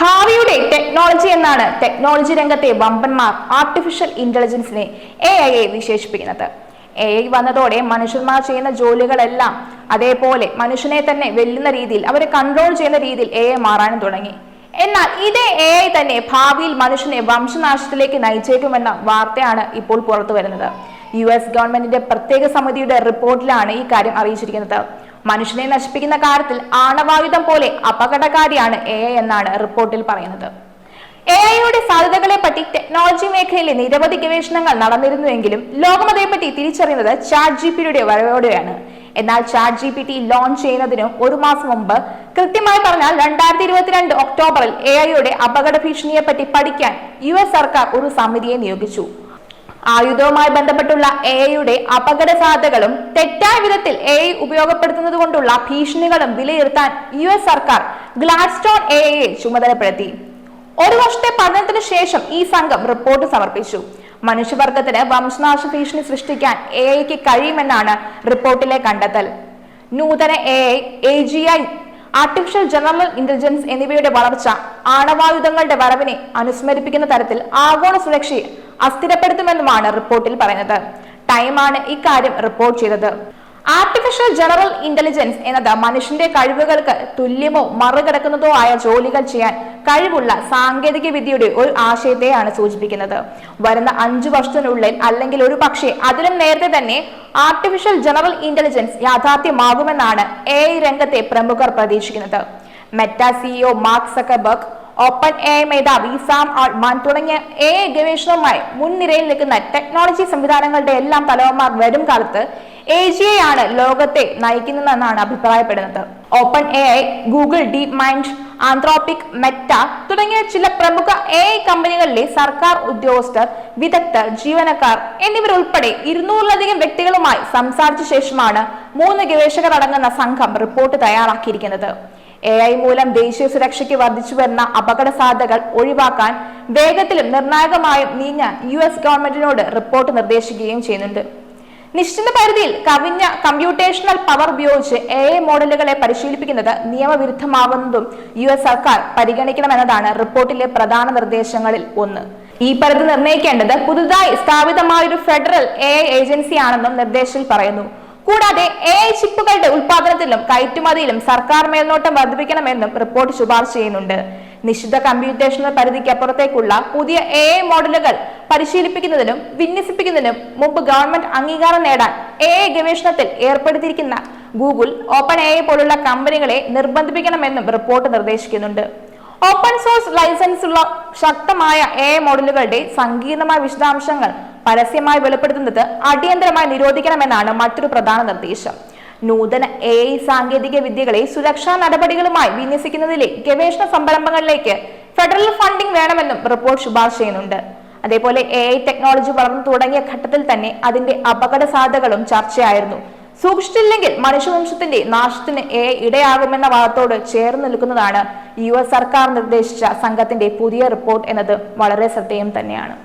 ഭാവിയുടെ ടെക്നോളജി എന്നാണ് ടെക്നോളജി രംഗത്തെ വമ്പന്മാർ ആർട്ടിഫിഷ്യൽ ഇന്റലിജൻസിനെ എ ഐ എ വിശേഷിപ്പിക്കുന്നത്. എ ഐ വന്നതോടെ മനുഷ്യന്മാർ ചെയ്യുന്ന ജോലികളെല്ലാം അതേപോലെ മനുഷ്യനെ തന്നെ വെല്ലുന്ന രീതിയിൽ അവരെ കൺട്രോൾ ചെയ്യുന്ന രീതിയിൽ എ ഐ മാറാനും തുടങ്ങി. എന്നാൽ ഇതേ എ ഐ തന്നെ ഭാവിയിൽ മനുഷ്യനെ വംശനാശത്തിലേക്ക് നയിച്ചേക്കുമെന്ന വാർത്തയാണ് ഇപ്പോൾ പുറത്തു വരുന്നത് യു എസ് ഗവൺമെന്റിന്റെ പ്രത്യേക സമിതിയുടെ റിപ്പോർട്ടിലാണ് ഈ കാര്യം അറിയിച്ചിരിക്കുന്നത്. മനുഷ്യനെ നശിപ്പിക്കുന്ന കാര്യത്തിൽ ആണവായുധം പോലെ അപകടകാരിയാണ് എ എന്നാണ് റിപ്പോർട്ടിൽ പറയുന്നത്. എ ഐയുടെ സാധ്യതകളെ പറ്റി ടെക്നോളജി മേഖലയിലെ നിരവധി ഗവേഷണങ്ങൾ നടന്നിരുന്നുവെങ്കിലും ലോകം അതേപ്പറ്റി തിരിച്ചറിയുന്നത് ചാറ്റ് ജി പിയുടെ വരവോടെയാണ്. എന്നാൽ chat G P T launch ചെയ്യുന്നതിന് ഒരു മാസം മുമ്പ് കൃത്യമായി പറഞ്ഞാൽ രണ്ടായിരത്തി ഇരുപത്തിരണ്ട് ഒക്ടോബറിൽ എ ഐയുടെ അപകട ഭീഷണിയെ പറ്റി പഠിക്കാൻ യു എസ് സർക്കാർ ഒരു സമിതിയെ നിയോഗിച്ചു. ആയുധവുമായി ബന്ധപ്പെട്ടുള്ള എ ഐയുടെ അപകട സാധ്യതകളും തെറ്റായ വിധത്തിൽ എ ഐ ഉപയോഗപ്പെടുത്തുന്നത് കൊണ്ടുള്ള ഭീഷണികളും വിലയിരുത്താൻ യു എസ് സർക്കാർ ഗ്ലാഡ്സ്റ്റോൺ എ ഐയെ ചുമതലപ്പെടുത്തി. ഒരു വർഷത്തെ പഠനത്തിന് ശേഷം ഈ സംഘം റിപ്പോർട്ട് സമർപ്പിച്ചു. മനുഷ്യവർഗത്തിന് വംശനാശ ഭീഷണി സൃഷ്ടിക്കാൻ എ ഐക്ക് കഴിയുമെന്നാണ് റിപ്പോർട്ടിലെ കണ്ടെത്തൽ. നൂതന A I A G I artificial general intelligence എന്നിവയുടെ വളർച്ച ആണവായുധങ്ങളുടെ വരവിനെ അനുസ്മരിപ്പിക്കുന്ന തരത്തിൽ ആഗോള സുരക്ഷയെ അസ്ഥിരപ്പെടുത്തുമെന്നുമാണ് റിപ്പോർട്ടിൽ പറയുന്നത്. ടൈമാണ് ഇക്കാര്യം റിപ്പോർട്ട് ചെയ്തത്. ആർട്ടിഫിഷ്യൽ ജനറൽ ഇന്റലിജൻസ് എന്നത് മനുഷ്യന്റെ കഴിവുകൾക്ക് തുല്യമോ മറികടക്കുന്നതോ ആയ ജോലികൾ ചെയ്യാൻ കഴിവുള്ള സാങ്കേതിക വിദ്യയുടെ ഒരു ആശയത്തെയാണ് സൂചിപ്പിക്കുന്നത്. വരുന്ന അഞ്ചു വർഷത്തിനുള്ളിൽ അല്ലെങ്കിൽ ഒരു പക്ഷേ അതിലും നേരത്തെ തന്നെ ആർട്ടിഫിഷ്യൽ ജനറൽ ഇന്റലിജൻസ് യാഥാർത്ഥ്യമാകുമെന്നാണ് എ രംഗത്തെ പ്രമുഖർ പ്രതീക്ഷിക്കുന്നത്. Meta CEO Mark Zuckerberg Open A മേധാവി സാം ആൾമാൻ തുടങ്ങിയ എ ഗവേഷണവുമായി മുൻനിരയിൽ നിൽക്കുന്ന ടെക്നോളജി സംവിധാനങ്ങളുടെ എല്ലാം തലവന്മാർ വരും കാലത്ത് എ ലോകത്തെ നയിക്കുന്നതെന്നാണ് അഭിപ്രായപ്പെടുന്നത്. Open A I Google Deep Mind Anthropic Meta തുടങ്ങിയ ചില പ്രമുഖ എ ഐ കമ്പനികളിലെ സർക്കാർ ഉദ്യോഗസ്ഥർ വിദഗ്ധർ ജീവനക്കാർ എന്നിവരുൾപ്പെടെ ഇരുന്നൂറിലധികം വ്യക്തികളുമായി സംസാരിച്ച ശേഷമാണ് മൂന്ന് ഗവേഷകർ അടങ്ങുന്ന സംഘം റിപ്പോർട്ട് തയ്യാറാക്കിയിരിക്കുന്നത്. എ ഐ മൂലം ദേശീയ സുരക്ഷയ്ക്ക് വർദ്ധിച്ചു വരുന്ന അപകട സാധ്യതകൾ ഒഴിവാക്കാൻ വേഗത്തിലും നിർണായകമായും നീങ്ങാൻ യു എസ് ഗവൺമെന്റിനോട് റിപ്പോർട്ട് നിർദ്ദേശിക്കുകയും ചെയ്യുന്നുണ്ട്. നിശ്ചിത പരിധിയിൽ കവിഞ്ഞ കമ്പ്യൂട്ടേഷണൽ പവർ ഉപയോഗിച്ച് എ ഐ മോഡലുകളെ പരിശീലിപ്പിക്കുന്നത് നിയമവിരുദ്ധമാവുന്നതും യു എസ് സർക്കാർ പരിഗണിക്കണമെന്നതാണ് റിപ്പോർട്ടിലെ പ്രധാന നിർദ്ദേശങ്ങളിൽ ഒന്ന്. ഈ പരിധി നിർണയിക്കേണ്ടത് പുതുതായി സ്ഥാപിതമായ ഒരു ഫെഡറൽ എ ഐ ഏജൻസിയാണെന്നും നിർദ്ദേശത്തിൽ പറയുന്നു. കൂടാതെ എ ഐ ചിപ്പുകളുടെ ഉൽപാദനത്തിലും കയറ്റുമതിയിലും സർക്കാർ മേൽനോട്ടം വർദ്ധിപ്പിക്കണമെന്നും റിപ്പോർട്ട് ശുപാർശ ചെയ്യുന്നുണ്ട്. നിശ്ചിത കമ്പ്യൂട്ടേഷണൽ പരിധിക്കപ്പുറത്തേക്കുള്ള പുതിയ എ ഐ മോഡലുകൾ പരിശീലിപ്പിക്കുന്നതിനും വിന്യസിപ്പിക്കുന്നതിനും മുമ്പ് ഗവൺമെന്റ് അംഗീകാരം നേടാൻ എ ഗവേഷണത്തിൽ ഏർപ്പെടുത്തിയിരിക്കുന്ന ഗൂഗിൾ ഓപ്പൺ എ പോലുള്ള കമ്പനികളെ നിർബന്ധിപ്പിക്കണമെന്നും റിപ്പോർട്ട് നിർദ്ദേശിക്കുന്നുണ്ട്. ഓപ്പൺ സോഴ്സ് ലൈസൻസ് ഉള്ള ശക്തമായ എ മോഡലുകളുടെ സങ്കീർണമായ വിശദാംശങ്ങൾ പരസ്യമായി വെളിപ്പെടുത്തുന്നത് അടിയന്തരമായി നിരോധിക്കണമെന്നാണ് മറ്റൊരു പ്രധാന നിർദ്ദേശം. നൂതന എ ഐ സാങ്കേതിക വിദ്യകളെ സുരക്ഷാ നടപടികളുമായി വിന്യസിക്കുന്നതിലെ ഗവേഷണ സംരംഭങ്ങളിലേക്ക് ഫെഡറൽ ഫണ്ടിംഗ് വേണമെന്നും റിപ്പോർട്ട് ശുപാർശ ചെയ്യുന്നുണ്ട്. അതേപോലെ എ ഐ ടെക്നോളജി വളർന്നു തുടങ്ങിയ ഘട്ടത്തിൽ തന്നെ അതിന്റെ അപകട സാധ്യതകളും ചർച്ചയായിരുന്നു. സൂക്ഷിച്ചില്ലെങ്കിൽ മനുഷ്യവംശത്തിന്റെ നാശത്തിന് എ ഇടയാകുമെന്ന വാദത്തോട് ചേർന്ന് നിൽക്കുന്നതാണ് യു സർക്കാർ നിർദ്ദേശിച്ച സംഘത്തിന്റെ പുതിയ റിപ്പോർട്ട് എന്നത് വളരെ ശ്രദ്ധേയം തന്നെയാണ്.